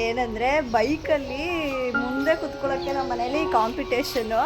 ಏನಂದರೆ ಬೈಕಲ್ಲಿ ಮುಂದೆ ಕುತ್ಕೊಳ್ಳೋಕ್ಕೆ ನಮ್ಮ ಮನೇಲಿ ಕಾಂಪಿಟೇಷನ್ನು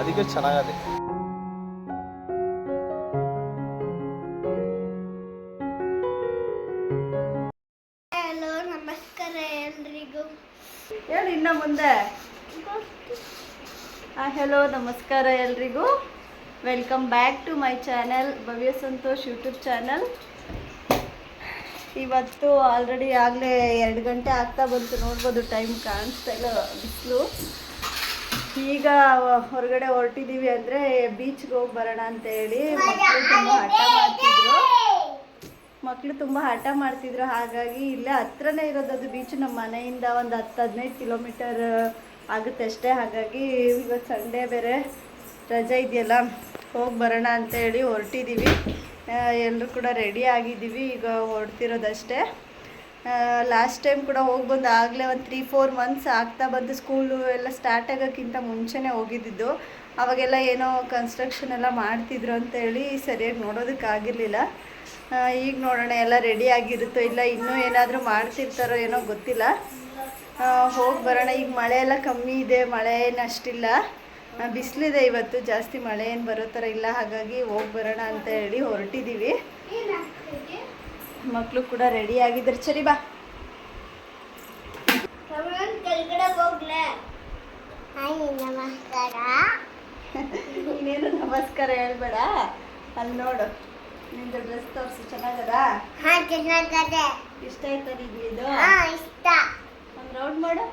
ಅದಕ್ಕೆ ಚೆನ್ನಾಗದೆ. ಹಲೋ ನಮಸ್ಕಾರ ಎಲ್ರಿಗೂ. ಹೇಳಿ ಇನ್ನ ಮುಂದೆ. ಹೆಲೋ ನಮಸ್ಕಾರ ಎಲ್ರಿಗೂ. Welcome back to my channel Bhavya Santosh YouTube channel ಇವತ್ತು ಆಲ್ರೆಡಿ ಆಗಲೇ ಎರಡು ಗಂಟೆ ಆಗ್ತಾ ಬಂತು ನೋಡ್ಬೋದು ಟೈಮ್ ಕಾಣಿಸ್ತಾ ಇಲ್ಲ ಬಿಸಿಲು. ಈಗ ಹೊರಗಡೆ ಹೊರಟಿದ್ದೀವಿ ಅಂದರೆ ಬೀಚ್ಗೆ ಹೋಗಿ ಬರೋಣ ಅಂತ ಹೇಳಿ ಮಕ್ಕಳು ತುಂಬ ಹಠ ಮಾಡ್ತಿದ್ರು. ಮಕ್ಕಳು ತುಂಬ ಹಠ ಮಾಡ್ತಿದ್ರು. ಹಾಗಾಗಿ ಇಲ್ಲೇ ಹತ್ರನೇ ಇರೋದು ಅದು ಬೀಚ್ ನಮ್ಮ ಮನೆಯಿಂದ ಒಂದು ಹತ್ತು ಹದಿನೈದು ಕಿಲೋಮೀಟರ್ ಆಗುತ್ತೆ ಅಷ್ಟೇ. ಹಾಗಾಗಿ ಇವತ್ತು ಸಂಡೇ ಬೇರೆ ರಜೆ ಇದೆಯಲ್ಲ, ಹೋಗಿ ಬರೋಣ ಅಂತ ಹೇಳಿ ಹೊರಟಿದ್ದೀವಿ ಎಲ್ಲರೂ ಕೂಡ ರೆಡಿ ಆಗಿದ್ದೀವಿ ಈಗ ಹೊರಡ್ತಿರೋದಷ್ಟೇ ಲಾಸ್ಟ್ ಟೈಮ್ ಕೂಡ ಹೋಗಿ ಬಂದು ಆಗಲೇ ಒಂದು ತ್ರೀ ಫೋರ್ ಮಂತ್ಸ್ ಆಗ್ತಾ ಬಂದು ಸ್ಕೂಲು ಎಲ್ಲ ಸ್ಟಾರ್ಟ್ ಆಗೋಕ್ಕಿಂತ ಮುಂಚೆನೇ ಹೋಗಿದ್ದಿದ್ದು ಅವಾಗೆಲ್ಲ ಏನೋ ಕನ್ಸ್ಟ್ರಕ್ಷನ್ ಎಲ್ಲ ಮಾಡ್ತಿದ್ರು ಅಂತ ಹೇಳಿ ಸರಿಯಾಗಿ ನೋಡೋದಕ್ಕಾಗಿರಲಿಲ್ಲ ಈಗ ನೋಡೋಣ, ಎಲ್ಲ ರೆಡಿ ಆಗಿರುತ್ತೋ ಇಲ್ಲ, ಇನ್ನೂ ಏನಾದರೂ ಮಾಡ್ತಿರ್ತಾರೋ ಏನೋ ಗೊತ್ತಿಲ್ಲ. ಹೋಗಿ ಬರೋಣ. ಈಗ ಮಳೆ ಎಲ್ಲ ಕಮ್ಮಿ ಇದೆ, ಮಳೆ ಏನು ಅಷ್ಟಿಲ್ಲ. ಬಿಸಿಲಿದೆ ಇವತ್ತು, ಜಾಸ್ತಿ ಮಳೆ ಏನು ಬರೋ ಥರ ಇಲ್ಲ. ಹಾಗಾಗಿ ಹೋಗಿ ಬರೋಣ ಅಂತ ಹೇಳಿ ಹೊರಟಿದ್ದೀವಿ ಮಕ್ಕಳು ಕೂಡ ರೆಡಿ ಆಗಿದ್ದಾರೆ. ಸರಿ ಬಾ. ಕೆಳಗಡೆ ಹೋಗ್ಲೆ. ಹಾಯ್ ನಮಸ್ಕಾರ. ನೀನೇನು ನಮಸ್ಕಾರ ಹೇಳ್ಬೇಡ. ಅಲ್ಲಿ ನೋಡು. ನಿಂದು ಡ್ರೆಸ್ ತೋರಿಸು. ಚೆನ್ನಾಗದ? ಹಾ ಚೆನ್ನಾಗದೆ. ಇಷ್ಟ ಆಯ್ತಾ ನಿಂಗೆ ಇದು? ಹಾ ಇಷ್ಟ. ಒಂದು ರೌಂಡ್ ಮಾಡು.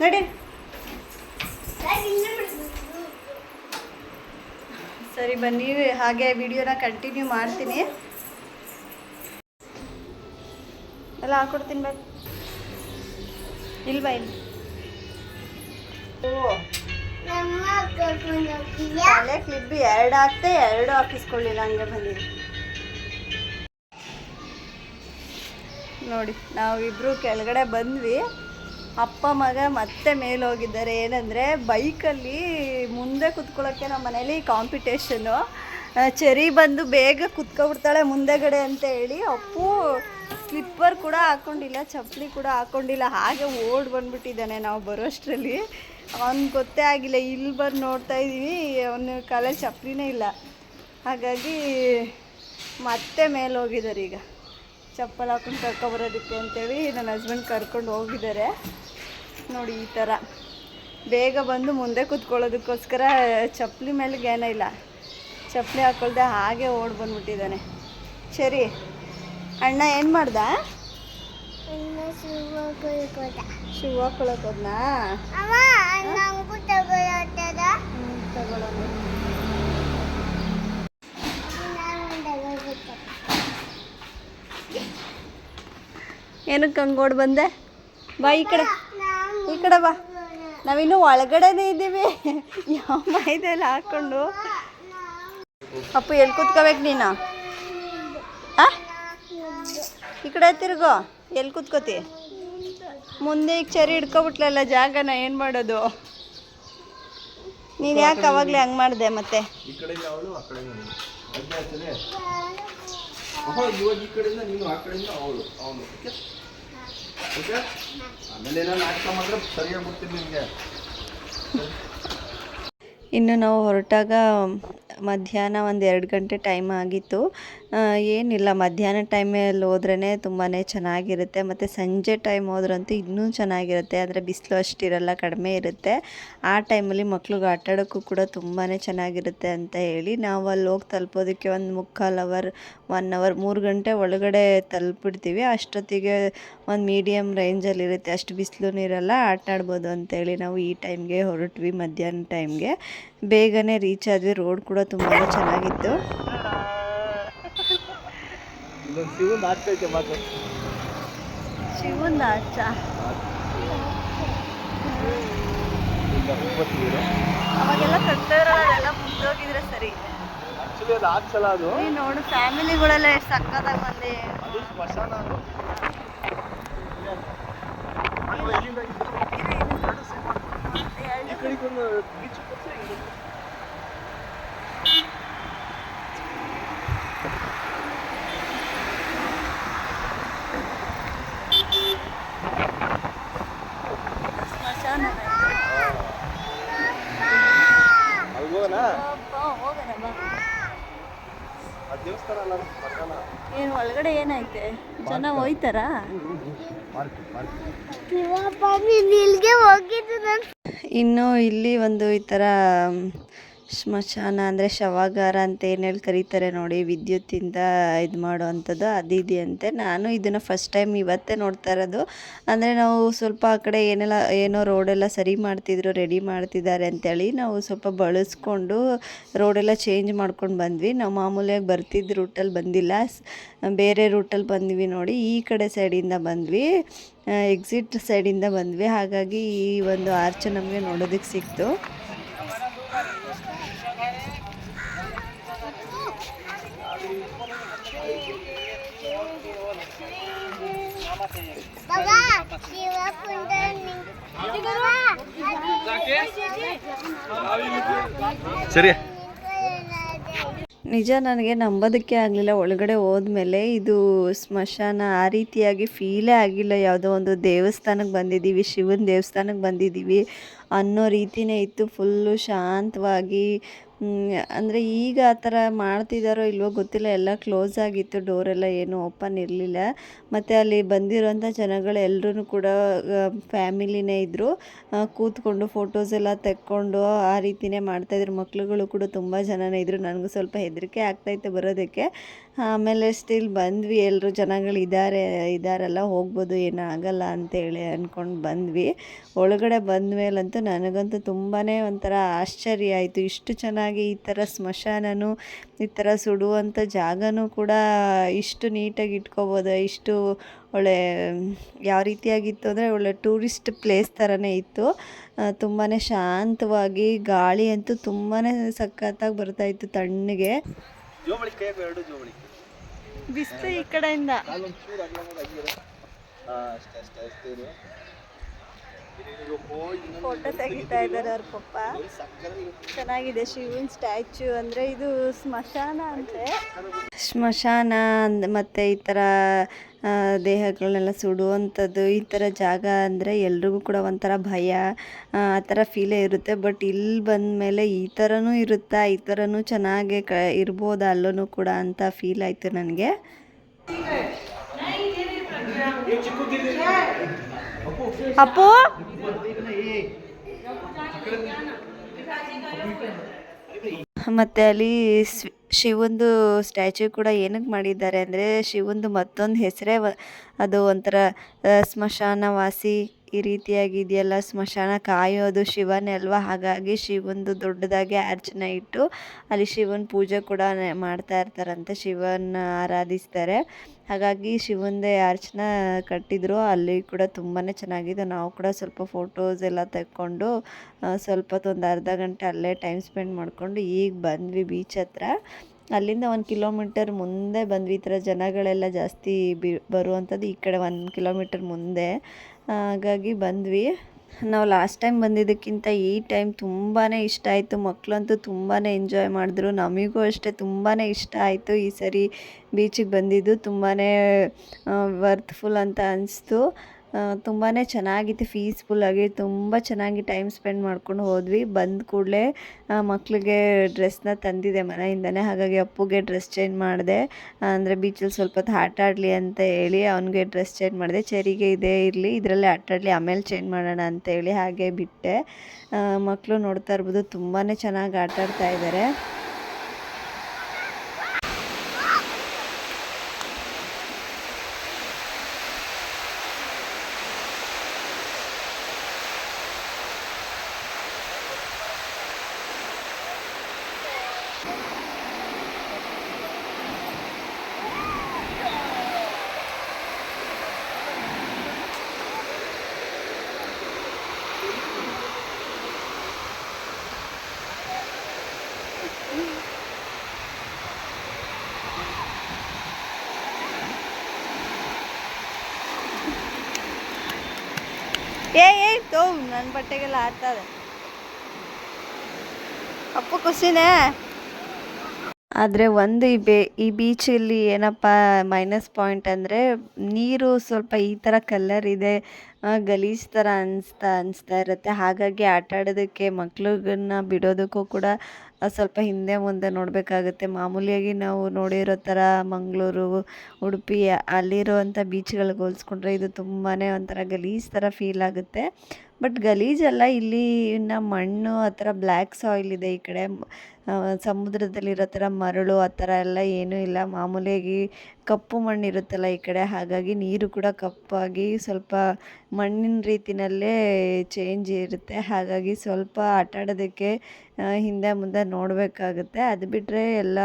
ನೋಡಿ. ಸರ್ ಸಾಕು. ಸರಿ, ಬನ್ನಿ. ಹಾಗೆ ವಿಡಿಯೋನ ಕಂಟಿನ್ಯೂ ಮಾಡ್ತೀನಿ. ಎಲ್ಲ ಹಾಕೊಡ್ತೀನಿ ಬಟ್ ಇಲ್ವಾ ಇಲ್ಲಿ? ಅಲ್ಲೇ ಕ್ಲಿಪ್ ಎರಡು ಹಾಕ್ತೆ, ಎರಡು ಹಾಕಿಸ್ಕೊಳ್ಳಿಲ್ಲ ಹಂಗೆ ಬಂದಿದೆ. ನೋಡಿ, ನಾವಿಬ್ರು ಕೆಳಗಡೆ ಬಂದ್ವಿ. ಅಪ್ಪ ಮಗ ಮತ್ತೆ ಮೇಲೆ ಹೋಗಿದ್ದಾರೆ ಏನಂದರೆ ಬೈಕಲ್ಲಿ ಮುಂದೆ ಕುತ್ಕೊಳ್ಳೋಕ್ಕೆ ನಮ್ಮ ಮನೇಲಿ ಕಾಂಪಿಟೇಷನ್ನು ಚೆರಿ ಬಂದು ಬೇಗ ಕುತ್ಕೊಬಿಡ್ತಾಳೆ ಮುಂದೆಗಡೆ ಅಂತ ಹೇಳಿ ಅಪ್ಪು ಸ್ಲಿಪ್ಪರ್ ಕೂಡ ಹಾಕ್ಕೊಂಡಿಲ್ಲ ಚಪ್ಪಲಿ ಕೂಡ ಹಾಕ್ಕೊಂಡಿಲ್ಲ ಹಾಗೆ ಓಡ್ ಬಂದ್ಬಿಟ್ಟಿದ್ದಾನೆ ನಾವು ಬರೋಷ್ಟರಲ್ಲಿ. ಅವ್ನಿಗೆ ಗೊತ್ತೇ ಆಗಿಲ್ಲ ಇಲ್ಲಿ ಬಂದು ನೋಡ್ತಾ ಇದ್ದೀವಿ ಅವನ ಕಾಲಲ್ಲಿ ಚಪ್ಪಲಿನೇ ಇಲ್ಲ. ಹಾಗಾಗಿ ಮತ್ತೆ ಮೇಲೆ ಹೋಗಿದ್ದಾರೆ ಈಗ. ಚಪ್ಪಲ್ ಹಾಕೊಂಡು ಕರ್ಕೊಬರೋದಕ್ಕೆ ಅಂತೇಳಿ ನನ್ನ ಹಸ್ಬೆಂಡ್ ಕರ್ಕೊಂಡು ಹೋಗಿದ್ದಾರೆ. ನೋಡಿ ಈ ಥರ. ಬೇಗ ಬಂದು ಮುಂದೆ ಕೂತ್ಕೊಳ್ಳೋದಕ್ಕೋಸ್ಕರ ಚಪ್ಪಲಿ ಮೇಲೆ ಜ್ಞಾನ ಇಲ್ಲ. ಚಪ್ಪಲಿ ಹಾಕೊಳ್ದೆ ಹಾಗೆ ಓಡಿ ಬಂದ್ಬಿಟ್ಟಿದ್ದಾನೆ. ಸರಿ ಅಣ್ಣ ಏನು ಮಾಡ್ದ? ಶೂ ಹಾಕೊಳಕ್ ಹೋದ್ನಾ ಏನಕ್ಕೆ ಹಂಗೋಡ್ ಬಂದೆ? ಬಾ ಈ ಕಡೆ. ಕಡೆ ಬಾ. ನಾವಿನ್ನೂ ಒಳಗಡೆನೇ ಇದ್ದೀವಿ. ಯಾವ ಮೈದೆಲ್ಲ ಹಾಕ್ಕೊಂಡು ಅಪ್ಪು ಎಲ್ಲಿ ಕೂತ್ಕೋಬೇಕು ನೀನು? ಆ? ಈ ಕಡೆ ತಿರುಗೋ. ಎಲ್ಲಿ ಕೂತ್ಕೋತಿ? ಮುಂದೆ ಈಗ ಚರಿ ಹಿಡ್ಕೊಬಿಟ್ಲಲ್ಲ ಜಾಗನ, ಏನ್ ಮಾಡೋದು? ನೀನು ಯಾಕೆ ಅವಾಗ್ಲೇ ಹಂಗೆ ಮಾಡಿದೆ ಮತ್ತೆ? ಈ ಓಕೆ ಆಮೇಲೆ ನಾಟಕ ಮಾಡಿದ್ರೆ ಸರಿಯಾಗಿ ಬಿಡ್ತೀನಿ ನಿಮಗೆ. ಇನ್ನು ನಾವು ಹೊರಟಾಗ ಮಧ್ಯಾಹ್ನ ಒಂದು ಎರಡು ಗಂಟೆ ಟೈಮ್ ಆಗಿತ್ತು. ಏನಿಲ್ಲ, ಮಧ್ಯಾಹ್ನ ಟೈಮಲ್ಲಿ ಹೋದ್ರೇ ತುಂಬಾ ಚೆನ್ನಾಗಿರುತ್ತೆ. ಮತ್ತು ಸಂಜೆ ಟೈಮ್ ಹೋದ್ರಂತೂ ಇನ್ನೂ ಚೆನ್ನಾಗಿರುತ್ತೆ. ಆದರೆ ಬಿಸಿಲು ಅಷ್ಟಿರಲ್ಲ, ಕಡಿಮೆ ಇರುತ್ತೆ. ಆ ಟೈಮಲ್ಲಿ ಮಕ್ಳಿಗೆ ಆಟಾಡೋಕ್ಕೂ ಕೂಡ ತುಂಬಾ ಚೆನ್ನಾಗಿರುತ್ತೆ ಅಂತ ಹೇಳಿ ನಾವು ಅಲ್ಲಿ ಹೋಗಿ ತಲುಪೋದಕ್ಕೆ ಒಂದು ಮುಕ್ಕಾಲು ಅವರ್ ಒನ್ ಅವರ್ ಮೂರು ಗಂಟೆ ಒಳಗಡೆ ತಲುಪಿಡ್ತೀವಿ ಅಷ್ಟೊತ್ತಿಗೆ ಒಂದು ಮೀಡಿಯಮ್ ರೇಂಜಲ್ಲಿರುತ್ತೆ ಅಷ್ಟು ಬಿಸಿಲು ನೀರೆಲ್ಲ ಆಟ ಆಡ್ಬೋದು ಅಂತೇಳಿ ನಾವು ಈ ಟೈಮ್ಗೆ ಹೊರಟ್ವಿ ಮಧ್ಯಾಹ್ನ ಟೈಮ್ಗೆ ಬೇಗನೆ ರೀಚ್ ಆದ್ವಿ ರೋಡ್ ಕೂಡ ತುಂಬಾ ಚೆನ್ನಾಗಿತ್ತು. ಶಿವನ್ ಆಗ್ತೈತೆ ಮಾತು ಶಿವನ ಆಚ ಅವಾಗೆಲ್ಲ ಕಟ್ತಾ ಇರಲ್ಲ ಅದೆಲ್ಲ ಮುಗ್ದೋಗಿದ್ರೆ ಸರಿ. ಆಕ್ಚುಲಿ ಅದು ಆಚಲ ಅದು. ನೋಡು ಫ್ಯಾಮಿಲಿಗಳೆಲ್ಲ ಎಷ್ಟು ಬಂದು. ಅದು ಸ್ಮಶಾನ ಅದು. ಈ ಬೀಚ್ ಅಲ್ಗೋನಾ ಹೋಗೋಣ ಬಾ ಆ ದೇವಸ್ಥಾನ ಅಲ್ಲ ಅದು ಸ್ಮಶಾನ ಏನು ಒಳಗಡೆ ಏನೈತೆ? ಜನ ಹೋಯ್ತಾರಾ? ಇನ್ನು ಇಲ್ಲಿ ಒಂದು ಈ ಥರ ಸ್ಮಶಾನ ಅಂದರೆ ಶವಾಗಾರ ಅಂತ ಏನು ಹೇಳಿ ಕರೀತಾರೆ ನೋಡಿ, ವಿದ್ಯುತ್ತಿಂದ ಇದು ಮಾಡುವಂಥದ್ದು ಅದು ಅದಿದೆಯಂತೆ ನಾನು ಇದನ್ನು ಫಸ್ಟ್ ಟೈಮ್ ಇವತ್ತೇ ನೋಡ್ತಾ ಇರೋದು. ಅಂದರೆ ನಾವು ಸ್ವಲ್ಪ ಆ ಕಡೆ ಏನೆಲ್ಲ, ಏನೋ ರೋಡೆಲ್ಲ ಸರಿ ಮಾಡ್ತಿದ್ರು ರೆಡಿ ಮಾಡ್ತಿದ್ದಾರೆ ಅಂತೇಳಿ ನಾವು ಸ್ವಲ್ಪ ಬಳಸ್ಕೊಂಡು ರೋಡೆಲ್ಲ ಚೇಂಜ್ ಮಾಡ್ಕೊಂಡು ಬಂದ್ವಿ. ನಾವು ಮಾಮೂಲಿಯಾಗಿ ಬರ್ತಿದ್ದ ರೂಟಲ್ಲಿ ಬಂದಿಲ್ಲ. ಬೇರೆ ರೂಟಲ್ಲಿ ಬಂದ್ವಿ ನೋಡಿ, ಈ ಕಡೆ ಸೈಡಿಂದ ಬಂದ್ವಿ. ಎಕ್ಸಿಟ್ ಸೈಡಿಂದ ಬಂದ್ವಿ. ಹಾಗಾಗಿ ಈ ಒಂದು ಆರ್ಚ್ ನಮಗೆ ನೋಡೋದಕ್ಕೆ ಸಿಕ್ತು. ಸರಿ. ನಿಜ ನನಗೆ ನಂಬೋದಕ್ಕೆ ಆಗಲಿಲ್ಲ. ಒಳಗಡೆ ಹೋದ್ಮೇಲೆ ಇದು ಸ್ಮಶಾನ ಆ ರೀತಿಯಾಗಿ ಫೀಲೇ ಆಗಿಲ್ಲ. ಯಾವುದೋ ಒಂದು ದೇವಸ್ಥಾನಕ್ಕೆ ಬಂದಿದ್ದೀವಿ, ಶಿವನ ದೇವಸ್ಥಾನಕ್ಕೆ ಬಂದಿದ್ದೀವಿ ಅನ್ನೋ ರೀತಿನೇ ಇತ್ತು. ಫುಲ್ಲು ಶಾಂತವಾಗಿ ಅಂದರೆ ಈಗ ಆ ಥರ ಮಾಡ್ತಿದ್ದಾರೋ ಇಲ್ವೋ ಗೊತ್ತಿಲ್ಲ. ಎಲ್ಲ ಕ್ಲೋಸ್ ಆಗಿತ್ತು ಡೋರೆಲ್ಲ ಏನು ಓಪನ್ ಇರಲಿಲ್ಲ. ಮತ್ತು ಅಲ್ಲಿ ಬಂದಿರೋಂಥ ಜನಗಳು ಎಲ್ಲರೂ ಕೂಡ ಫ್ಯಾಮಿಲಿನೇ ಇದ್ದರು ಕೂತ್ಕೊಂಡು ಫೋಟೋಸ್ ಎಲ್ಲ ತೆಕ್ಕೊಂಡು ಆ ರೀತಿನೇ ಮಾಡ್ತಾಯಿದ್ರು ಮಕ್ಳುಗಳು ಕೂಡ ತುಂಬ ಜನನೇ ಇದ್ದರು ನನಗೂ ಸ್ವಲ್ಪ ಹೆದರಿಕೆ ಆಗ್ತಾಯಿತ್ತು ಬರೋದಕ್ಕೆ. ಆಮೇಲೆ ಸ್ಟಿಲ್ ಬಂದ್ವಿ. ಎಲ್ಲರೂ ಜನಗಳು ಇದ್ದಾರೆ ಇದ್ದಾರಲ್ಲ ಹೋಗ್ಬೋದು, ಏನೂ ಆಗಲ್ಲ ಅಂತೇಳಿ ಅಂದ್ಕೊಂಡು ಬಂದ್ವಿ. ಒಳಗಡೆ ಬಂದ ಮೇಲಂತೂ ನನಗಂತೂ ತುಂಬಾ ಒಂಥರ ಆಶ್ಚರ್ಯ ಆಯಿತು. ಇಷ್ಟು ಚೆನ್ನಾಗಿ ಈ ಥರ ಸ್ಮಶಾನನೂ ಈ ಥರ ಸುಡುವಂಥ ಜಾಗನೂ ಕೂಡ ಇಷ್ಟು ನೀಟಾಗಿ ಇಟ್ಕೋಬೋದು. ಇಷ್ಟು ಒಳ್ಳೆ ಯಾವ ರೀತಿಯಾಗಿತ್ತು ಅಂದರೆ ಒಳ್ಳೆ ಟೂರಿಸ್ಟ್ ಪ್ಲೇಸ್ ಥರನೇ ಇತ್ತು. ತುಂಬಾ ಶಾಂತವಾಗಿ ಗಾಳಿ ಅಂತೂ ತುಂಬಾ ಸಖತ್ತಾಗಿ ಬರ್ತಾಯಿತ್ತು ತಣ್ಣಗೆ. ಬಿಸಿಲು ಈ ಕಡೆಯಿಂದ. ಫೋಟೋ ತೆಗಿತಾ ಇದ್ದಾರೆ ಅವ್ರ ಪಪ್ಪ ಸಕ್ಕರೆ ಚೆನ್ನಾಗಿದೆ ಶಿವನ್ ಸ್ಟ್ಯಾಚ್ಯೂ ಅಂದರೆ ಇದು ಸ್ಮಶಾನ ಅಂದರೆ ಸ್ಮಶಾನ ಮತ್ತೆ ಮತ್ತು ಈ ಥರ ದೇಹಗಳನ್ನೆಲ್ಲ ಸುಡುವಂಥದ್ದು ಈ ಥರ ಜಾಗ ಅಂದರೆ ಎಲ್ರಿಗೂ ಕೂಡ ಒಂಥರ ಭಯ ಆ ಆ ಥರ ಫೀಲೇ ಇರುತ್ತೆ ಬಟ್ ಇಲ್ಲಿ ಬಂದ ಮೇಲೆ ಈ ಥರನೂ ಇರುತ್ತಾ ಈ ಥರನೂ ಚೆನ್ನಾಗೆ ಕ ಇರ್ಬೋದಾ ಅಲ್ಲೂ ಕೂಡ ಅಂತ ಫೀಲ್ ಆಯಿತು ನನಗೆ ಅಪ್ಪು? ಮತ್ತು ಅಲ್ಲಿ ಶಿವಂದು ಸ್ಟ್ಯಾಚ್ಯೂ ಕೂಡ ಏನಕ್ಕೆ ಮಾಡಿದ್ದಾರೆ ಅಂದರೆ ಶಿವಂದು ಮತ್ತೊಂದು ಹೆಸರೇ ಅದು ಒಂಥರ ಸ್ಮಶಾನವಾಸಿ ಈ ರೀತಿಯಾಗಿ ಇದೆಯಲ್ಲ ಸ್ಮಶಾನ ಕಾಯೋದು ಶಿವನೇ ಅಲ್ವಾ? ಹಾಗಾಗಿ ಶಿವಂದು ದೊಡ್ಡದಾಗಿ ಅರ್ಚನೆ ಇಟ್ಟು ಅಲ್ಲಿ ಶಿವನ ಪೂಜೆ ಕೂಡ ಮಾಡ್ತಾ ಇರ್ತಾರಂತೆ. ಶಿವನ ಆರಾಧಿಸ್ತಾರೆ. ಹಾಗಾಗಿ ಶಿವಂದೇ ಅರ್ಚನೆ ಕಟ್ಟಿದ್ರು. ಅಲ್ಲಿ ಕೂಡ ತುಂಬಾ ಚೆನ್ನಾಗಿದೆ. ನಾವು ಕೂಡ ಸ್ವಲ್ಪ ಫೋಟೋಸ್ ಎಲ್ಲ ತೆಕ್ಕೊಂಡು ಸ್ವಲ್ಪ ಒಂದು ಅರ್ಧ ಗಂಟೆ ಅಲ್ಲೇ ಟೈಮ್ ಸ್ಪೆಂಡ್ ಮಾಡಿಕೊಂಡು ಈಗ ಬಂದ್ವಿ ಬೀಚ್ ಹತ್ರ. ಅಲ್ಲಿಂದ ಒಂದು ಕಿಲೋಮೀಟರ್ ಮುಂದೆ ಬಂದ್ವಿ. ಈ ಥರ ಜನಗಳೆಲ್ಲ ಜಾಸ್ತಿ ಬಿ, ಬರುವಂಥದ್ದು ಈ ಕಡೆ ಒಂದು ಕಿಲೋಮೀಟರ್ ಮುಂದೆ. ಹಾಗಾಗಿ ಬಂದ್ವಿ. ನಾವು ಲಾಸ್ಟ್ ಟೈಮ್ ಬಂದಿದ್ದಕ್ಕಿಂತ ಈ ಟೈಮ್ ತುಂಬಾ ಇಷ್ಟ ಆಯಿತು. ಮಕ್ಕಳಂತೂ ತುಂಬಾ ಎಂಜಾಯ್ ಮಾಡಿದ್ರು. ನಮಗೂ ಅಷ್ಟೇ ತುಂಬಾ ಇಷ್ಟ ಆಯಿತು ಈ ಸರಿ ಬೀಚಿಗೆ ಬಂದಿದ್ದು. ತುಂಬಾ ವರ್ತ್ಫುಲ್ ಅಂತ ಅನಿಸ್ತು. ತುಂಬಾ ಚೆನ್ನಾಗಿತ್ತು ಪೀಸ್ಫುಲ್ಲಾಗಿ ತುಂಬ ಚೆನ್ನಾಗಿ ಟೈಮ್ ಸ್ಪೆಂಡ್ ಮಾಡ್ಕೊಂಡು ಹೋದ್ವಿ. ಬಂದ ಕೂಡಲೇ ಮಕ್ಕಳಿಗೆ ಡ್ರೆಸ್ನ ತಂದಿದೆ ಮನೆಯಿಂದನೇ. ಹಾಗಾಗಿ ಅಪ್ಪುಗೆ ಡ್ರೆಸ್ ಚೇಂಜ್ ಮಾಡಿದೆ. ಅಂದರೆ ಬೀಚಲ್ಲಿ ಸ್ವಲ್ಪ ಹೊತ್ತು ಆಟ ಅಂತ ಹೇಳಿ ಅವನಿಗೆ ಡ್ರೆಸ್ ಚೇಂಜ್ ಮಾಡಿದೆ. ಚರಿಗೆ ಇದೇ ಇರಲಿ, ಇದರಲ್ಲೇ ಆಟಾಡಲಿ ಆಮೇಲೆ ಚೇಂಜ್ ಮಾಡೋಣ ಅಂತ ಹೇಳಿ ಹಾಗೆ ಬಿಟ್ಟೆ. ಮಕ್ಕಳು ನೋಡ್ತಾ ಇರ್ಬೋದು ತುಂಬಾ ಚೆನ್ನಾಗಿ ಆಟಾಡ್ತಾ ಇದ್ದಾರೆ ಏ ಏ, ತೋ ನನ್ನ ಬಟ್ಟೆಗೆಲ್ಲ ಆಡ್ತದೆ ಅಪ್ಪು ಖುಷಿನೇ. ಆದರೆ ಒಂದು ಈ ಬೇ, ಈ ಬೀಚಲ್ಲಿ ಏನಪ್ಪ ಮೈನಸ್ ಪಾಯಿಂಟ್ ಅಂದರೆ ನೀರು ಸ್ವಲ್ಪ ಈ ಥರ ಕಲರ್ ಇದೆ ಗಲೀಜ್ ಥರ ಅನಿಸ್ತಾ ಅನಿಸ್ತಾ ಇರುತ್ತೆ. ಹಾಗಾಗಿ ಆಟ ಆಡೋದಕ್ಕೆ ಮಕ್ಳುಗನ್ನ ಬಿಡೋದಕ್ಕೂ ಕೂಡ ಸ್ವಲ್ಪ ಹಿಂದೆ ಮುಂದೆ ನೋಡಬೇಕಾಗುತ್ತೆ. ಮಾಮೂಲಿಯಾಗಿ ನಾವು ನೋಡಿರೋ ಥರ ಮಂಗಳೂರು, ಉಡುಪಿ ಅಲ್ಲಿರುವಂಥ ಬೀಚ್ಗಳಿಗೆ ಹೋಲಿಸ್ಕೊಂಡ್ರೆ ಇದು ತುಂಬಾ ಒಂಥರ ಗಲೀಜ್ ಥರ ಫೀಲ್ ಆಗುತ್ತೆ. ಬಟ್ ಗಲೀಜಲ್ಲ ಇಲ್ಲಿ ಇನ್ನು ಮಣ್ಣು, ಆ ಥರ ಬ್ಲ್ಯಾಕ್ ಸಾಯಿಲ್ ಇದೆ ಈ ಕಡೆ. ಸಮುದ್ರದಲ್ಲಿರೋ ಥರ ಮರಳು ಆ ಥರ ಎಲ್ಲ ಏನೂ ಇಲ್ಲ. ಮಾಮೂಲಿಯಾಗಿ ಕಪ್ಪು ಮಣ್ಣು ಇರುತ್ತಲ್ಲ ಈ ಕಡೆ ಹಾಗಾಗಿ ನೀರು ಕೂಡ ಕಪ್ಪಾಗಿ ಸ್ವಲ್ಪ ಮಣ್ಣಿನ ರೀತಿಯಲ್ಲೇ ಚೇಂಜ್ ಇರುತ್ತೆ. ಹಾಗಾಗಿ ಸ್ವಲ್ಪ ಆಟ ಆಡೋದಕ್ಕೆ ಆ, ಹಿಂದೆ ಮುಂದೆ ನೋಡಬೇಕಾಗುತ್ತೆ. ಅದು ಬಿಟ್ಟರೆ ಎಲ್ಲ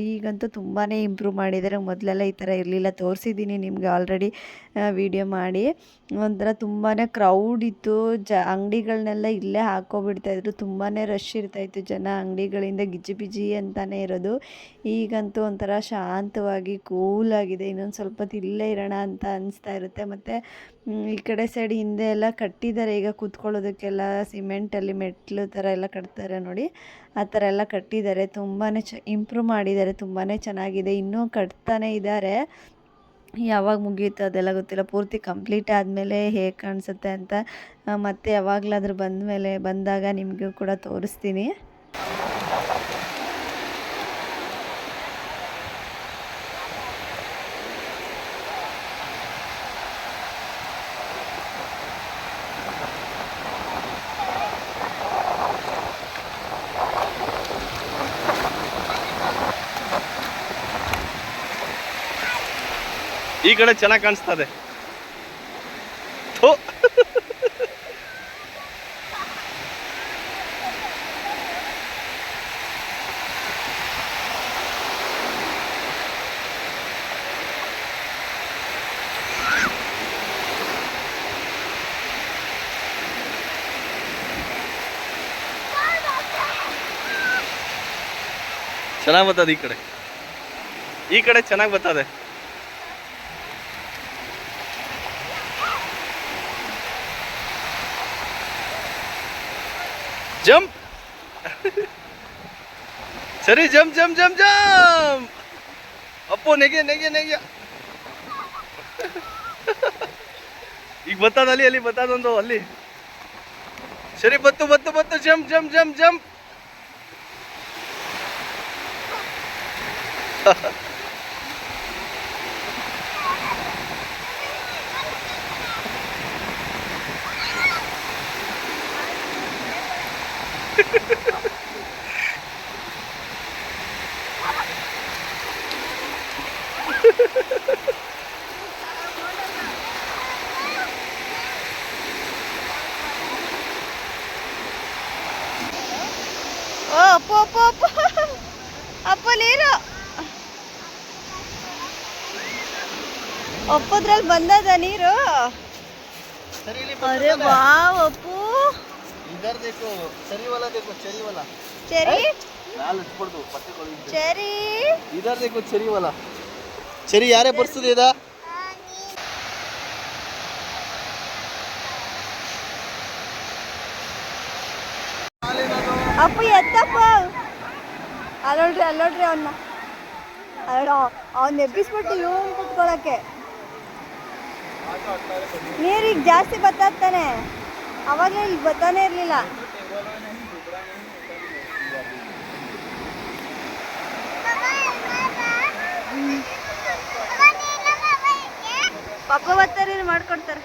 ಈಗಂತೂ ತುಂಬಾ ಇಂಪ್ರೂವ್ ಮಾಡಿದ್ದಾರೆ ಮೊದಲೆಲ್ಲ ಈ ಥರ ಇರಲಿಲ್ಲ. ತೋರಿಸಿದ್ದೀನಿ ನಿಮಗೆ ಆಲ್ರೆಡಿ ವಿಡಿಯೋ ಮಾಡಿ. ಒಂಥರ ತುಂಬಾ ಕ್ರೌಡ್ ಇತ್ತು. ಜ ಅಂಗಡಿಗಳನ್ನೆಲ್ಲ ಇಲ್ಲೇ ಹಾಕ್ಕೊಬಿಡ್ತಾಯಿದ್ರು ತುಂಬಾ ರಶ್ ಇರ್ತಾಯಿತ್ತು ಜನ ಅಂಗಡಿಗಳಿಂದ ಗಿಜಿ ಬಿಜಿ ಅಂತಲೇ ಇರೋದು. ಈಗಂತೂ ಒಂಥರ ಶಾಂತವಾಗಿ ಕೂಲಾಗಿದೆ ಇನ್ನೊಂದು ಸ್ವಲ್ಪ ಇಲ್ಲೇ ಇರೋಣ ಅಂತ ಅನಿಸ್ತಾ ಇರುತ್ತೆ. ಮತ್ತು ಈ ಕಡೆ ಸೈಡ್ ಹಿಂದೆ ಎಲ್ಲ ಕಟ್ಟಿದ್ದಾರೆ. ಈಗ ಕೂತ್ಕೊಳ್ಳೋದಕ್ಕೆಲ್ಲ ಸಿಮೆಂಟಲ್ಲಿ ಮೆಟ್ಲು ಥರ ಎಲ್ಲ ಕಟ್ತಾರೆ ನೋಡಿ. ಆ ಥರ ಎಲ್ಲ ಕಟ್ಟಿದ್ದಾರೆ. ತುಂಬಾ ಚ ಇಂಪ್ರೂವ್ ಮಾಡಿದ್ದಾರೆ. ತುಂಬಾ ಚೆನ್ನಾಗಿದೆ. ಇನ್ನೂ ಕಟ್ತಾನೆ ಇದ್ದಾರೆ. ಯಾವಾಗ ಮುಗಿಯುತ್ತೆ ಅದೆಲ್ಲ ಗೊತ್ತಿಲ್ಲ. ಪೂರ್ತಿ ಕಂಪ್ಲೀಟ್ ಆದಮೇಲೆ ಹೇಗೆ ಕಾಣಿಸುತ್ತೆ ಅಂತ ಮತ್ತೆ ಯಾವಾಗಲಾದ್ರೂ ಬಂದ ಮೇಲೆ ಬಂದಾಗ ನಿಮಗೂ ಕೂಡ ತೋರಿಸ್ತೀನಿ. ಈ ಕಡೆ ಚೆನ್ನಾಗಿ ಕಾಣಿಸ್ತದೆ. ಥು. ಚೆನ್ನಾಗಿ ಬರ್ತದೆ ಈ ಕಡೆ. ಈ ಕಡೆ ಚೆನ್ನಾಗಿ ಬರ್ತದೆ. ಜಂಪ್. ಸರಿ, jump jump jump jump. Appu, ನೆಗೆ ನೆಗೆ ನೆಗೆ. ಈಗ ಬತ್ತದ ಅಲ್ಲಿ ಅಲ್ಲಿ ಬತ್ತದೊಂದು ಅಲ್ಲಿ. ಸರಿ, ಬತ್ತು ಬತ್ತು ಬತ್ತು, ಜಂಪ್ ಜಂಪ್ ಜಂಪ್ ಜಂಪ್. ಓ ಅಪ್ಪು ಅಪ್ಪು ಅಪ್ಪು ಅಪ್ಪು ನೀರು. ಅಪ್ಪದ್ರಲ್ಲಿ ಬಂದದ ನೀರು. ಅರೆ ಬಾ ಬೇಕು ಚರಿ ಚೆರಿ ಯಾರೇ ಬರ್ಸುದು ಇದ? ಅಪ್ಪ ಎತ್ತಪ್ಪ ಅಲ್ಲೋಡ್ರಿ ಅಲ್ಲೋಡ್ರಿ ಅವನ್ನ ಅಲ್ಲೋ ಅವ್ನ. ಎಬ್ಬಿಸ್ಬಿಟ್ಟು ಇವನ್ ಕುತ್ಕೊಳಕ್ಕೆ. ನೀರಿಗೆ ಜಾಸ್ತಿ ಬತ್ತಾಗ್ತಾನೆ ಅವಾಗಲೇ ಇಲ್ಲಿ ಬರ್ತಾನೆ ಇರಲಿಲ್ಲ. ಪಪ್ಪ ಬರ್ತಾರೆ ಮಾಡ್ಕೊಡ್ತಾರೆ.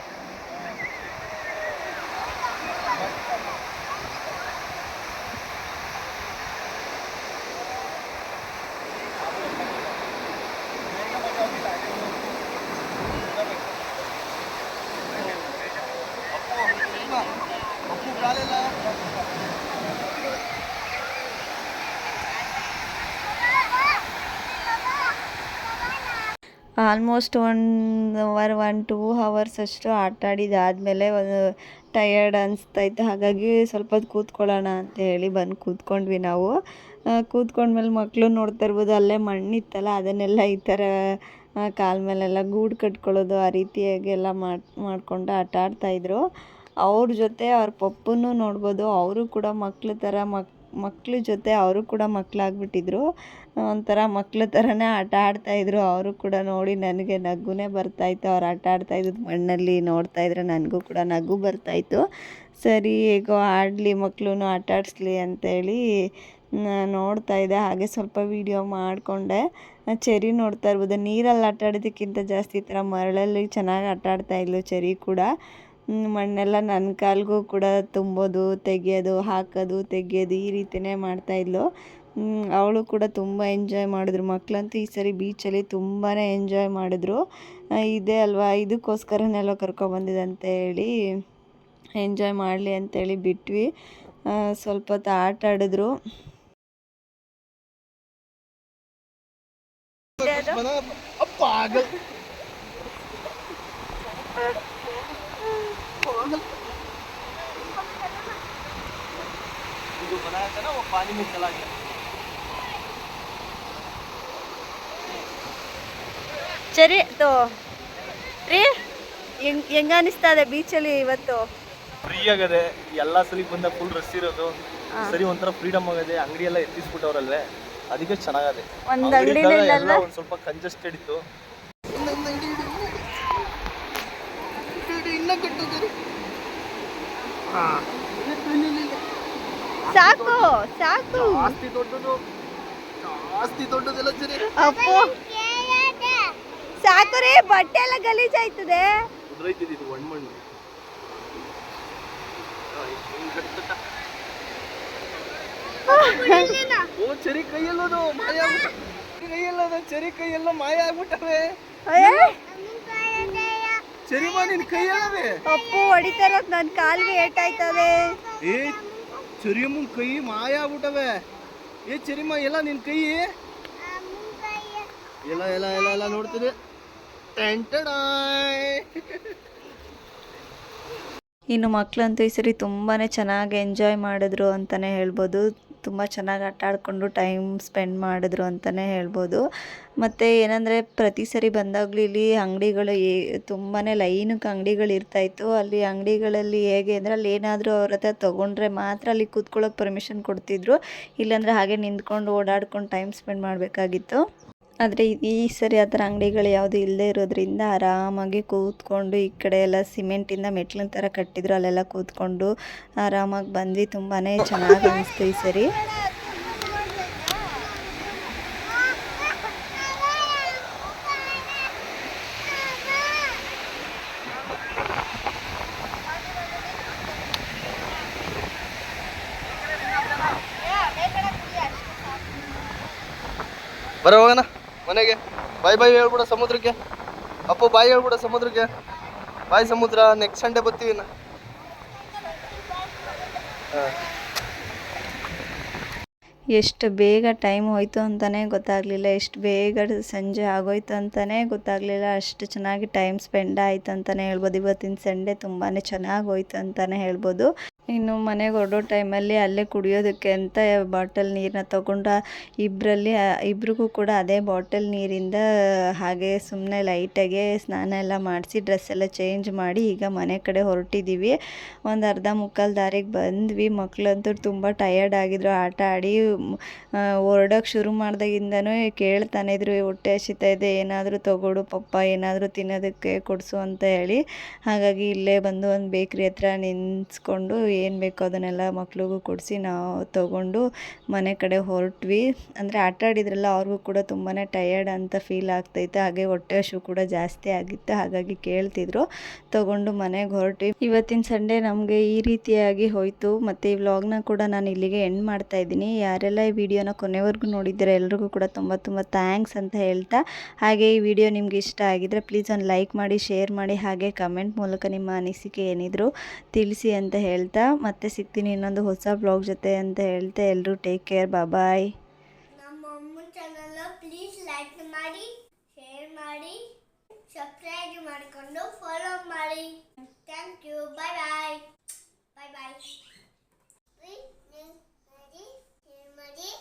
Almost one hour, one, two hours ಅಷ್ಟು ಆಟ ಒಂದು ಟಯರ್ಡ್ ಅನಿಸ್ತಾ ಇತ್ತು. ಹಾಗಾಗಿ ಸ್ವಲ್ಪ ಹೊತ್ತು ಕೂತ್ಕೊಳ್ಳೋಣ ಅಂತ ಹೇಳಿ ಬಂದು ಕೂತ್ಕೊಂಡ್ವಿ ನಾವು. ಕೂತ್ಕೊಂಡ್ಮೇಲೆ ಮಕ್ಕಳು ನೋಡ್ತಾ ಇರ್ಬೋದು. ಅಲ್ಲೇ ಮಣ್ಣಿತ್ತಲ್ಲ, ಅದನ್ನೆಲ್ಲ ಈ ಥರ ಕಾಲ ಮೇಲೆಲ್ಲ ಗೂಡು ಕಟ್ಕೊಳ್ಳೋದು ಆ ರೀತಿಯಾಗಿ ಎಲ್ಲ ಮಾಡಿ, ಮಾಡಿಕೊಂಡು ಆಟ ಆಡ್ತಾಯಿದ್ರು ಅವ್ರ ಜೊತೆ ಅವ್ರ ಪಪ್ಪನೂ ನೋಡ್ಬೋದು. ಅವರು ಕೂಡ ಮಕ್ಳ ಥರ ಮಕ್ ಮಕ್ಳ ಜೊತೆ ಅವರು ಕೂಡ ಮಕ್ಕಳಾಗ್ಬಿಟ್ಟಿದ್ರು ಒಂಥರ ಮಕ್ಕಳ ಥರನೇ ಆಟ ಆಡ್ತಾಯಿದ್ರು ಅವರು ಕೂಡ ನೋಡಿ ನನಗೆ ನಗುನೇ ಬರ್ತಾಯಿತ್ತು ಅವ್ರು ಆಟ ಆಡ್ತಾ ಇದ್ದದ್ದು ಮಣ್ಣಲ್ಲಿ ನೋಡ್ತಾ ಇದ್ರೆ ನನಗೂ ಕೂಡ ನಗು ಬರ್ತಾಯಿತ್ತು ಸರಿ, ಹೇಗೋ ಆಡಲಿ ಮಕ್ಕಳು ಆಟ ಆಡಿಸ್ಲಿ ನಾನು ನೋಡ್ತಾ ಇದ್ದೆ. ಹಾಗೆ ಸ್ವಲ್ಪ ವೀಡಿಯೋ ಮಾಡಿಕೊಂಡೆ. ಚೆರಿ ನೋಡ್ತಾ ಇರ್ಬೋದು. ನೀರಲ್ಲಿ ಆಟ ಆಡೋದಕ್ಕಿಂತ ಜಾಸ್ತಿ ಈ ಥರ ಮರಳಲ್ಲಿ ಚೆನ್ನಾಗಿ ಆಟ ಆಡ್ತಾ ಇದ್ಲು ಚೆರಿ ಕೂಡ. ಮಣ್ಣೆಲ್ಲ ನನ್ನ ಕಾಲಿಗೂ ಕೂಡ ತುಂಬೋದು, ತೆಗೆಯೋದು, ಹಾಕೋದು, ತೆಗೆಯೋದು ಈ ರೀತಿಯೇ ಮಾಡ್ತಾಯಿದ್ಲು ಅವಳು ಕೂಡ ತುಂಬ ಎಂಜಾಯ್ ಮಾಡಿದ್ರು. ಮಕ್ಕಳಂತೂ ಈ ಸರಿ ಬೀಚಲ್ಲಿ ತುಂಬಾ ಎಂಜಾಯ್ ಮಾಡಿದ್ರು. ಇದೇ ಅಲ್ವಾ? ಇದಕ್ಕೋಸ್ಕರನೆಲ್ಲ ಕರ್ಕೊಬಂದಿದೆ ಅಂತ ಹೇಳಿ ಎಂಜಾಯ್ ಮಾಡಲಿ ಅಂತೇಳಿ ಬಿಟ್ವಿ. ಸ್ವಲ್ಪ ಹೊತ್ತು ಆಟ ಆಡಿದ್ರು. जो बनाया था ना वो पानी में चला गया ಸರಿ ತೋ ರೀ ಹೆಂಗ್ ಹೆಂಗ ಅನಿಸ್ತಾ ಇದೆ ಬೀಚಲ್ಲಿ ಇವತ್ತು ಫ್ರೀ ಆಗದೆ ಎಲ್ಲ ಸಲ ಬಂದ ಫುಲ್ ರಶ್ ಇರೋದು ಸರಿ ಒಂಥರ ಫ್ರೀಡಮ್ ಆಗದೆ ಅಂಗಡಿ ಎಲ್ಲ ಎತ್ತಿಸ್ಬಿಟ್ಟವ್ರಲ್ವೇ ಅದಕ್ಕೆ ಚೆನ್ನಾಗದೆ ಒಂದ್ ಅಂಗಡಿ ಅಂಗಡಿನೇ ಇದ್ದಾಗ ಇಲ್ಲಲ್ಲ? ಎಲ್ಲ ಒಂದ್ ಸ್ವಲ್ಪ ಕಂಜೆಸ್ಟೆಡ್ ಇತ್ತು ಸಾಕು ಸಾಕು. ಜಾಸ್ತಿ ದೊಡ್ಡದು ಜಾಸ್ತಿ ದೊಡ್ಡದೆಲ್ಲ ಸರಿ. ಅಪ್ಪು. ಸಾಕು ರೀ ಬಟ್ಟೆ ಎಲ್ಲ ಗಲೀಜಾಯ್ತದೆ ಉದ್ರೈತಿದ್ದು ಇದು ಒಣ ಮಣ್ಣು. ಓ ಚರಿ ಕೈಯಲ್ಲದು ಮಾಯ ಕೈಯಲ್ಲದ ಚರಿ ಕೈಯೆಲ್ಲ ಮಾಯ ಆಗ್ಬಿಟ್ಟವೆ. ಚರಿ ಮಾ ನಿನ್ ಕೈಯಲ್ಲವೆ? ಅಪ್ಪು ಹೊಡಿತಾ ಇರೋದ್ ನನ್ ಕಾಲ್ಗೆ ಏಟಾಯ್ತದೆ. ಏ ಚರಿಯಮ್ಮನ್ ಕೈ ಮಾಯ ಆಗ್ಬಿಟ್ಟವೆ. ಏ ಚರಿಮ್ಮ ಎಲ್ಲ ನಿನ್ ಕೈ? ಎಲ್ಲ ಎಲ್ಲ ಎಲ್ಲ ಎಲ್ಲ ನೋಡ್ತೀನಿ. ಇನ್ನು ಮಕ್ಕಳಂತೂ ಈ ಸರಿ ತುಂಬಾ ಚೆನ್ನಾಗಿ ಎಂಜಾಯ್ ಮಾಡಿದ್ರು ಅಂತಲೇ ಹೇಳ್ಬೋದು. ತುಂಬ ಚೆನ್ನಾಗಿ ಆಟ ಆಡಿಕೊಂಡು ಟೈಮ್ ಸ್ಪೆಂಡ್ ಮಾಡಿದ್ರು ಅಂತಲೇ ಹೇಳ್ಬೋದು. ಮತ್ತು ಏನಂದರೆ ಪ್ರತಿ ಸರಿ ಬಂದಾಗಲೂ ಇಲ್ಲಿ ಅಂಗಡಿಗಳು ಏ ತುಂಬಾ ಲೈನಕ್ಕೆ ಅಂಗಡಿಗಳು ಇರ್ತಾಯಿತ್ತು ಅಲ್ಲಿ ಅಂಗಡಿಗಳಲ್ಲಿ ಹೇಗೆ ಅಂದರೆ ಅಲ್ಲಿ ಏನಾದರೂ ಅವ್ರ ಹತ್ರ ತೊಗೊಂಡ್ರೆ ಮಾತ್ರ ಅಲ್ಲಿ ಕೂತ್ಕೊಳ್ಳೋಕೆ ಪರ್ಮಿಷನ್ ಕೊಡ್ತಿದ್ರು. ಇಲ್ಲಾಂದರೆ ಹಾಗೆ ನಿಂತ್ಕೊಂಡು ಓಡಾಡ್ಕೊಂಡು ಟೈಮ್ ಸ್ಪೆಂಡ್ ಮಾಡಬೇಕಾಗಿತ್ತು. ಆದರೆ ಈ ಸರಿ ಆ ಥರ ಅಂಗಡಿಗಳು ಯಾವುದು ಇಲ್ಲದೆ ಇರೋದ್ರಿಂದ ಆರಾಮಾಗಿ ಕೂತ್ಕೊಂಡು ಈ ಕಡೆ ಎಲ್ಲ ಸಿಮೆಂಟಿಂದ ಮೆಟ್ಲಿನ ಥರ ಕಟ್ಟಿದ್ರು, ಅಲ್ಲೆಲ್ಲ ಕೂತ್ಕೊಂಡು ಆರಾಮಾಗಿ ಬಂದ್ವಿ. ತುಂಬಾ ಚೆನ್ನಾಗಿ ಅನಿಸ್ತು ಈ ಸರಿ. ಬರೋ ಹೋಗೋಣ. ಮನೆಗೆ. ಬಾಯ್ ಬಾಯ್ ಹೇಳ್ಬಿಡ ಸಮುದ್ರಕ್ಕೆ. ಅಪ್ಪು, ಬಾಯ್ ಹೇಳ್ಬಿಡ ಸಮುದ್ರಕ್ಕೆ. ಬಾಯ್ ಸಮುದ್ರ ನೆಕ್ಸ್ಟ್ ಸಂಡೇ ಬರ್ತೀವಿ ನಾ ಎಷ್ಟು ಬೇಗ ಟೈಮ್ ಹೋಯ್ತು ಅಂತಲೇ ಗೊತ್ತಾಗಲಿಲ್ಲ. ಎಷ್ಟು ಬೇಗ ಸಂಜೆ ಆಗೋಯ್ತು ಅಂತಲೇ ಗೊತ್ತಾಗಲಿಲ್ಲ. ಅಷ್ಟು ಚೆನ್ನಾಗಿ ಟೈಮ್ ಸ್ಪೆಂಡ್ ಆಯ್ತು ಅಂತಲೇ ಹೇಳ್ಬೋದು. ಇವತ್ತಿನ ಸಂಡೇ ತುಂಬಾ ಚೆನ್ನಾಗಿ ಹೋಯ್ತು ಅಂತಲೇ ಹೇಳ್ಬೋದು. ಇನ್ನು ಮನೆಗೆ ಹೊರಡೋ ಟೈಮಲ್ಲಿ ಅಲ್ಲೇ ಕುಡಿಯೋದಕ್ಕೆ ಅಂತ ಬಾಟಲ್ ನೀರನ್ನ ತೊಗೊಂಡು ಇಬ್ಬರಲ್ಲಿ ಇಬ್ರಿಗೂ ಕೂಡ ಅದೇ ಬಾಟಲ್ ನೀರಿಂದ ಹಾಗೆ ಸುಮ್ಮನೆ ಲೈಟಾಗೆ ಸ್ನಾನ ಎಲ್ಲ ಮಾಡಿಸಿ ಡ್ರೆಸ್ ಎಲ್ಲ ಚೇಂಜ್ ಮಾಡಿ ಈಗ ಮನೆ ಕಡೆ ಹೊರಟಿದ್ದೀವಿ. ಒಂದು ಅರ್ಧ ಮುಕ್ಕಾಲು ದಾರಿಗೆ ಬಂದ್ವಿ. ಮಕ್ಕಳಂತೂ ತುಂಬ ಟಯರ್ಡ್ ಆಗಿದ್ರು. ಆಟ ಆಡಿ ಹೊರಡೋಕೆ ಶುರು ಮಾಡ್ದಾಗಿಂದನೂ ಕೇಳ್ತಾನೆ ಇದ್ರು, ಹೊಟ್ಟೆ ಹಸಿತಾ ಇದೆ, ಏನಾದರೂ ತಗೊಡು ಪಪ್ಪ, ಏನಾದರೂ ತಿನ್ನೋದಕ್ಕೆ ಕೊಡಿಸು ಅಂತ ಹೇಳಿ. ಹಾಗಾಗಿ ಇಲ್ಲೇ ಬಂದು ಒಂದು ಬೇಕ್ರಿ ಹತ್ರ ನಿಂತ್ಕೊಂಡು ಏನು ಬೇಕೋ ಅದನ್ನೆಲ್ಲ ಮಕ್ಳಿಗೂ ಕೊಡಿಸಿ ನಾವು ತಗೊಂಡು ಮನೆ ಕಡೆ ಹೊರಟ್ವಿ. ಅಂದರೆ ಆಟ ಆಡಿದ್ರಲ್ಲ ಅವ್ರಿಗೂ ಕೂಡ ತುಂಬಾ ಟಯರ್ಡ್ ಅಂತ ಫೀಲ್ ಆಗ್ತೈತೆ. ಹಾಗೆ ಹೊಟ್ಟೆ ಹಸು ಕೂಡ ಜಾಸ್ತಿ ಆಗಿತ್ತು. ಹಾಗಾಗಿ ಕೇಳ್ತಿದ್ರು. ತಗೊಂಡು ಮನೆಗೆ ಹೊರಟ್ವಿ. ಇವತ್ತಿನ ಸಂಡೇ ನಮಗೆ ಈ ರೀತಿಯಾಗಿ ಹೋಯಿತು. ಮತ್ತು ಈ ವ್ಲಾಗ್ನ ಕೂಡ ನಾನು ಇಲ್ಲಿಗೆ ಎಂಡ್ ಮಾಡ್ತಾ ಇದ್ದೀನಿ. ಯಾರೆಲ್ಲ ಈ ವಿಡಿಯೋನ ಕೊನೆವರೆಗೂ ನೋಡಿದ್ರೆ ಎಲ್ರಿಗೂ ಕೂಡ ತುಂಬ ತುಂಬ ಥ್ಯಾಂಕ್ಸ್ ಅಂತ ಹೇಳ್ತಾ. ಹಾಗೆ ಈ ವಿಡಿಯೋ ನಿಮ್ಗೆ ಇಷ್ಟ ಆಗಿದ್ರೆ ಪ್ಲೀಸ್ ಒಂದು ಲೈಕ್ ಮಾಡಿ ಶೇರ್ ಮಾಡಿ. ಹಾಗೆ ಕಮೆಂಟ್ ಮೂಲಕ ನಿಮ್ಮ ಅನಿಸಿಕೆ ಏನಿದ್ರು ತಿಳಿಸಿ ಅಂತ ಹೇಳ್ತಾ. ಮತ್ತೆ ಸಿಗ್ತೀನಿ ಇನ್ನೊಂದು ಹೊಸ ಬ್ಲಾಗ್ ಜೊತೆ ಅಂತ ಹೇಳ್ತಾ. ಎಲ್ಲರೂ ಟೇಕ್ ಕೇರ್ ಬಾಯ್ ನಮ್ಮ ಅಮ್ಮನ ಚಾನಲ್ ಪ್ಲೀಸ್ ಲೈಕ್ ಮಾಡಿ ಶೇರ್ ಮಾಡಿ ಸಬ್ಸ್ಕ್ರೈಬ್ ಮಾಡಿಕೊಂಡು ಫಾಲೋ ಮಾಡಿ. Thank you bye bye bye bye please ಮಾಡಿ ಶೇರ್ ಮಾಡಿ.